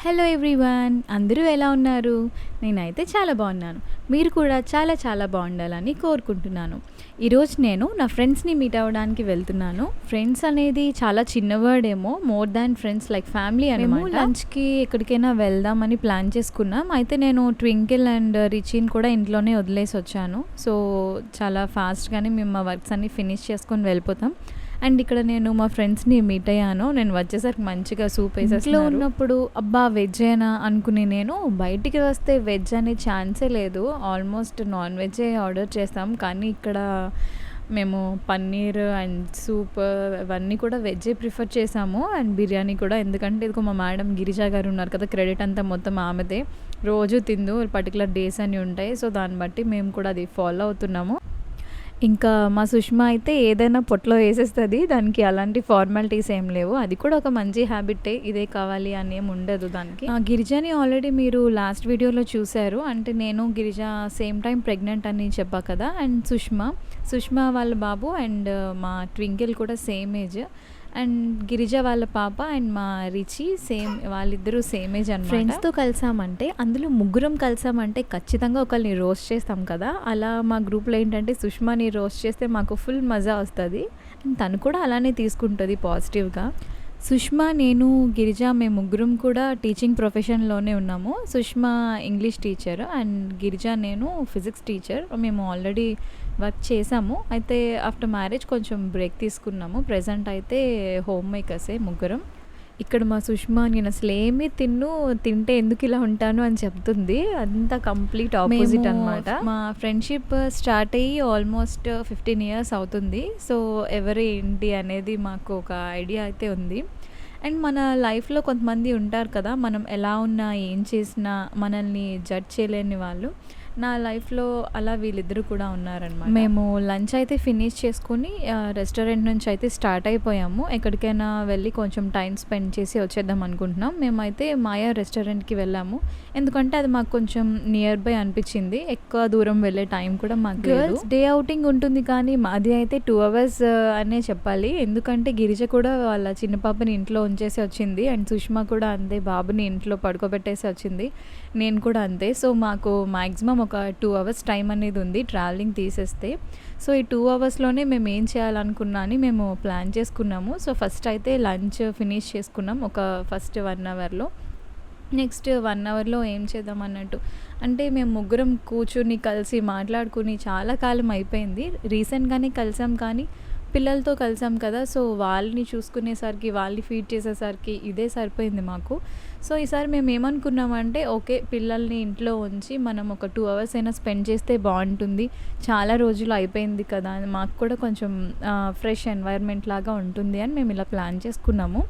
Hello everyone అందరూ ఎలా ఉన్నారు? నేనైతే చాలా బాగున్నాను. మీరు కూడా చాలా చాలా బాగుండాలని కోరుకుంటున్నాను. ఈరోజు నేను నా ఫ్రెండ్స్ని మీట్ అవ్వడానికి వెళ్తున్నాను. ఫ్రెండ్స్ అనేది చాలా చిన్న వర్డ్ ఏమో more than friends like family అని లంచ్కి ఎక్కడికైనా వెళ్దామని ప్లాన్ చేసుకున్నాం. అయితే నేను ట్వింకిల్ అండ్ రిచిన్ కూడా ఇంట్లోనే వదిలేసి వచ్చాను. సో చాలా ఫాస్ట్గానే మేము మా వర్క్స్ అన్ని ఫినిష్ చేసుకొని వెళ్ళిపోతాం. అండ్ ఇక్కడ నేను మా ఫ్రెండ్స్ని మీట్ అయ్యాను. నేను వచ్చేసరికి మంచిగా సూప్ వేసేస్లో ఉన్నప్పుడు అబ్బా వెజ్ అయినా అనుకుని నేను బయటికి వస్తే వెజ్ అనే ఛాన్సే లేదు. ఆల్మోస్ట్ నాన్ వెజే ఆర్డర్ చేస్తాం. కానీ ఇక్కడ మేము పన్నీర్ అండ్ సూప్ ఇవన్నీ కూడా వెజ్జే ప్రిఫర్ చేసాము. అండ్ బిర్యానీ కూడా. ఎందుకంటే ఇదిగో మా మేడం గిరిజా గారు ఉన్నారు కదా క్రెడిట్ అంతా మొత్తం ఆమెదే. రోజు తిందు పర్టికులర్ డేస్ అని ఉంటాయి. సో దాన్ని బట్టి మేము కూడా అది ఫాలో అవుతున్నాము. ఇంకా మా సుష్మా అయితే ఏదైనా పొట్లో వేసేస్తుంది దానికి అలాంటి ఫార్మాలిటీస్ ఏం లేవు. అది కూడా ఒక మంచి హ్యాబిటే ఇదే కావాలి అని ఏం ఉండదు దానికి. ఆ, ఆల్రెడీ మీరు లాస్ట్ వీడియోలో చూశారు. అంటే నేను గిరిజ సేమ్ టైం ప్రెగ్నెంట్ అని చెప్పా కదా అండ్ సుష్మా. సుష్మా వాళ్ళ బాబు అండ్ మా ట్వింకిల్ కూడా సేమ్ ఏజ్. అండ్ గిరిజ వాళ్ళ పాప అండ్ మా రిచి సేమ్ వాళ్ళిద్దరూ సేమ్ ఏజ్ అని ఫ్రెండ్స్తో కలిసామంటే అందులో ముగ్గురం కలిసామంటే ఖచ్చితంగా ఒకరిని రోస్ట్ చేస్తాం కదా. అలా మా గ్రూప్లో ఏంటంటే సుష్మాని రోస్ట్ చేస్తే మాకు ఫుల్ మజా వస్తుంది. అండ్ తను కూడా అలానే తీసుకుంటుంది పాజిటివ్గా సుష్మా నేను గిరిజ మేము ముగ్గురం కూడా టీచింగ్ ప్రొఫెషన్లోనే ఉన్నాము. Sushma English teacher and Girija నేను ఫిజిక్స్ టీచర్ మేము ఆల్రెడీ వర్క్ చేసాము. అయితే ఆఫ్టర్ మ్యారేజ్ కొంచెం బ్రేక్ తీసుకున్నాము. ప్రజెంట్ అయితే హోమ్ మేకర్సే ముగ్గురం. ఇక్కడ మా సుష్మా నేను అసలు ఏమీ తిన్ను తింటే ఎందుకు ఇలా ఉంటాను అని చెప్తుంది. అంతా కంప్లీట్ ఆపోజిట్ అనమాట మా ఫ్రెండ్షిప్ స్టార్ట్ అయ్యి ఆల్మోస్ట్ ఫిఫ్టీన్ ఇయర్స్ అవుతుంది. సో ఎవరు ఏంటి అనేది మాకు ఒక ఐడియా అయితే ఉంది. అండ్ మన లైఫ్లో కొంతమంది ఉంటారు కదా మనం ఎలా ఉన్నా ఏం చేసినా మనల్ని జడ్జ్ చేయలేని వాళ్ళు. నా లైఫ్లో అలా వీళ్ళిద్దరూ కూడా ఉన్నారనమాట మేము లంచ్ అయితే ఫినిష్ చేసుకుని రెస్టారెంట్ నుంచి అయితే స్టార్ట్ అయిపోయాము. ఎక్కడికైనా వెళ్ళి కొంచెం టైం స్పెండ్ చేసి వచ్చేద్దాం అనుకుంటున్నాం. మేమైతే మాయా రెస్టారెంట్కి వెళ్ళాము. ఎందుకంటే అది మాకు కొంచెం నియర్ బై అనిపించింది. ఎక్కువ దూరం వెళ్ళే టైం కూడా మాకు గర్ల్స్ డే అవుటింగ్ ఉంటుంది కానీ మాది అయితే టూ అవర్స్ అనే చెప్పాలి. ఎందుకంటే గిరిజ కూడా వాళ్ళ చిన్న పాపని ఇంట్లో ఉంచేసి వచ్చింది. అండ్ సుష్మా కూడా అంతే బాబుని ఇంట్లో పడుకోబెట్టేసి వచ్చింది. నేను కూడా అంతే. సో మాకు మ్యాక్సిమం ఒక టూ అవర్స్ టైం అనేది ఉంది ట్రావెలింగ్ తీసేస్తే. సో ఈ టూ అవర్స్లోనే మేము ఏం చేయాలనుకున్నా అని మేము ప్లాన్ చేసుకున్నాము. సో ఫస్ట్ అయితే లంచ్ ఫినిష్ చేసుకున్నాం ఒక ఫస్ట్ వన్ అవర్లో నెక్స్ట్ వన్ అవర్లో ఏం చేద్దాం అన్నట్టు. అంటే మేము ముగ్గురం కూర్చుని కలిసి మాట్లాడుకుని చాలా కాలం అయిపోయింది. రీసెంట్గానే కలిసాం కానీ పిల్లలతో కలిసాం కదా. సో వాళ్ళని చూసుకునేసరికి వాళ్ళని ఫీడ్ చేసేసరికి ఇదే సరిపోయింది మాకు. సో ఈసారి మేము ఏమనుకున్నామంటే ఓకే పిల్లల్ని ఇంట్లో ఉంచి మనం ఒక టూ అవర్స్ అయినా స్పెండ్ చేస్తే బాగుంటుంది. చాలా రోజులు అయిపోయింది కదా అని మాకు కూడా కొంచెం ఫ్రెష్ ఎన్వైర్న్మెంట్ లాగా ఉంటుంది అని మేము ఇలా ప్లాన్ చేసుకున్నాము.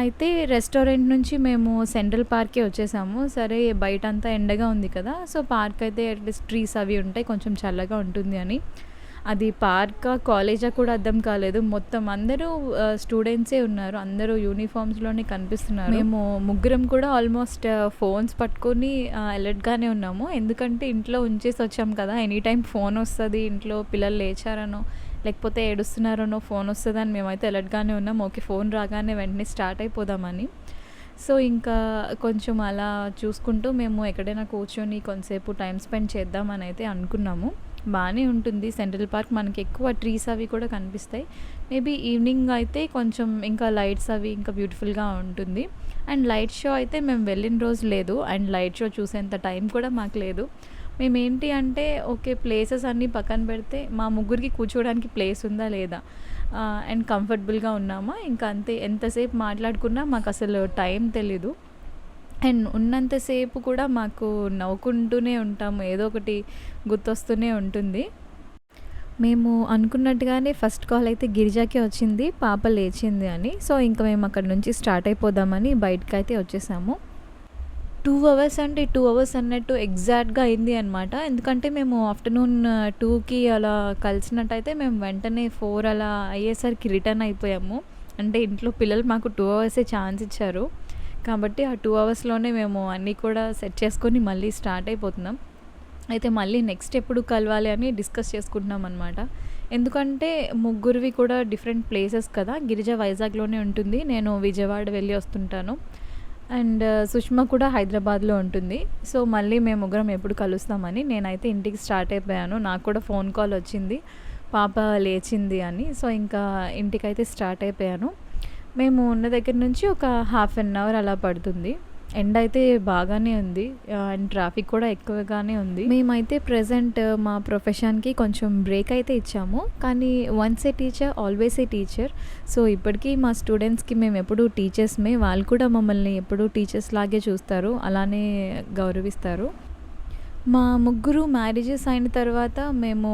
అయితే రెస్టారెంట్ నుంచి మేము సెంట్రల్ పార్కే వచ్చేసాము. సరే బయట అంతా ఎండగా ఉంది కదా సో పార్క్ అయితే అట్లీస్ట్ ట్రీస్ అవి ఉంటాయి కొంచెం చల్లగా ఉంటుంది అని. అది పార్కా కాలేజా కూడా అర్థం కాలేదు. మొత్తం అందరూ స్టూడెంట్సే ఉన్నారు. అందరూ యూనిఫామ్స్లోనే కనిపిస్తున్నారు. మేము ముగ్గురం కూడా ఆల్మోస్ట్ ఫోన్స్ పట్టుకొని అలర్ట్గానే ఉన్నాము. ఎందుకంటే ఇంట్లో ఉంచేసి వచ్చాం కదా. ఎనీ టైం ఫోన్ వస్తుంది ఇంట్లో పిల్లలు లేచారనో లేకపోతే ఏడుస్తున్నారనో ఫోన్ వస్తుందని మేమైతే అలర్ట్గానే ఉన్నాం. ఓకే ఫోన్ రాగానే వెంటనే స్టార్ట్ అయిపోదామని. సో ఇంకా కొంచెం అలా చూసుకుంటూ మేము ఎక్కడైనా కూర్చొని కొంతసేపు టైం స్పెండ్ చేద్దామని అయితే అనుకున్నాము. బాగానే ఉంటుంది. సెంట్రల్ పార్క్ మనకి ఎక్కువ ట్రీస్ అవి కూడా కనిపిస్తాయి. మేబీ ఈవినింగ్ అయితే కొంచెం ఇంకా లైట్స్ అవి ఇంకా బ్యూటిఫుల్గా ఉంటుంది. అండ్ లైట్ షో అయితే మేము వెళ్ళిన రోజు లేదు. అండ్ లైట్ షో చూసేంత టైం కూడా మాకు లేదు. మేమేంటి అంటే ఓకే ప్లేసెస్ అన్నీ పక్కన పెడితే మా ముగ్గురికి కూర్చోవడానికి ప్లేస్ ఉందా లేదా? Uh, అండ్ కంఫర్టబుల్గా ఉన్నామా? ఇంకా అంతే. ఎంతసేపు మాట్లాడుకున్నా మాకు అసలు టైం తెలీదు. అండ్ ఉన్నంతసేపు కూడా మాకు నవ్వుకుంటూనే ఉంటాము. ఏదో ఒకటి గుర్తొస్తూనే ఉంటుంది. మేము అనుకున్నట్టుగానే ఫస్ట్ కాల్ అయితే గిరిజాకే వచ్చింది. పాప లేచింది అని. సో ఇంకా మేము అక్కడ నుంచి స్టార్ట్ అయిపోదామని బయటకు అయితే వచ్చేసాము. టూ అవర్స్ అంటే టూ అవర్స్ అన్నట్టు ఎగ్జాక్ట్గా అయింది అనమాట ఎందుకంటే మేము ఆఫ్టర్నూన్ టూకి అలా కలిసినట్టయితే మేము వెంటనే ఫోర్ అలా అయ్యేసరికి రిటర్న్ అయిపోయాము. అంటే ఇంట్లో పిల్లలు మాకు టూ అవర్సే ఛాన్స్ ఇచ్చారు. కాబట్టి ఆ టూ అవర్స్లోనే మేము అన్నీ కూడా సెట్ చేసుకొని మళ్ళీ స్టార్ట్ అయిపోతున్నాం. అయితే మళ్ళీ నెక్స్ట్ ఎప్పుడు కలవాలి అని డిస్కస్ చేసుకుంటున్నాం అనమాట ఎందుకంటే ముగ్గురివి కూడా డిఫరెంట్ ప్లేసెస్ కదా. గిరిజ వైజాగ్లోనే ఉంటుంది. నేను విజయవాడ వెళ్ళి వస్తుంటాను. అండ్ uh, సుష్మా కూడా హైదరాబాద్లో ఉంటుంది. సో మళ్ళీ మేము ముగ్గురం ఎప్పుడు కలుస్తామని నేనైతే ఇంటికి స్టార్ట్ అయిపోయాను. నాకు కూడా ఫోన్ కాల్ వచ్చింది. పాప లేచింది అని. సో ఇంకా ఇంటికైతే స్టార్ట్ అయిపోయాను. మేము ఉన్న దగ్గర నుంచి ఒక హాఫ్ అన్ అవర్ అలా పడుతుంది. ఎండ్ అయితే బాగానే ఉంది. Uh, అండ్ ట్రాఫిక్ కూడా ఎక్కువగానే ఉంది. మేమైతే ప్రజెంట్ uh, మా ప్రొఫెషన్కి కొంచెం బ్రేక్ అయితే ఇచ్చాము. కానీ once a teacher always a teacher so ఇప్పటికీ మా స్టూడెంట్స్కి మేము ఎప్పుడు టీచర్స్మే వాళ్ళు కూడా మమ్మల్ని ఎప్పుడు టీచర్స్ లాగే చూస్తారు. అలానే గౌరవిస్తారు. మా ముగ్గురు మ్యారేజెస్ అయిన తర్వాత మేము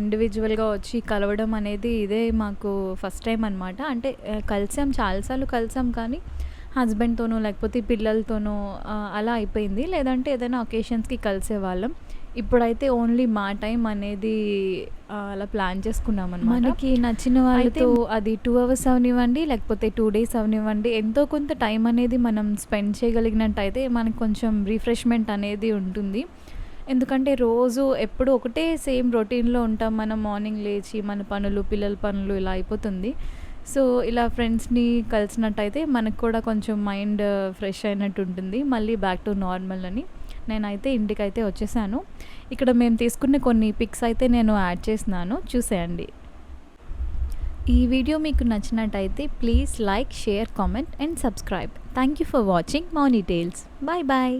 ఇండివిజువల్గా వచ్చి కలవడం అనేది ఇదే మాకు ఫస్ట్ టైం అనమాట అంటే కలిసాం చాలాసార్లు కలిసాం కానీ హస్బెండ్తోనో లేకపోతే పిల్లలతోనో అలా అయిపోయింది. లేదంటే ఏదైనా ఒకేషన్స్కి కలిసేవాళ్ళం. ఇప్పుడైతే ఓన్లీ మా టైం అనేది అలా ప్లాన్ చేసుకున్నాం అనమాట మనకి నచ్చిన వాళ్ళతో అది టూ అవర్స్ అవనివ్వండి లేకపోతే టూ డేస్ అవనివ్వండి ఎంతో కొంత టైం అనేది మనం స్పెండ్ చేయగలిగినట్టయితే మనకు కొంచెం రిఫ్రెష్మెంట్ అనేది ఉంటుంది. ఎందుకంటే రోజు ఎప్పుడు ఒకటే సేమ్ రొటీన్లో ఉంటాం. మనం మార్నింగ్ లేచి మన పనులు పిల్లల పనులు ఇలా అయిపోతుంది. సో ఇలా ఫ్రెండ్స్ని కలిసినట్టయితే మనకు కూడా కొంచెం మైండ్ ఫ్రెష్ అయినట్టు ఉంటుంది. మళ్ళీ బ్యాక్ టు నార్మల్ అని నేనైతే ఇంటికైతే వచ్చేసాను. ఇక్కడ మేము తీసుకున్న కొన్ని పిక్స్ అయితే నేను యాడ్ చేసినాను చూసేయండి. ఈ వీడియో మీకు నచ్చినట్టయితే please like share comment and subscribe. Thank you for watching Mouni tales. Bye bye.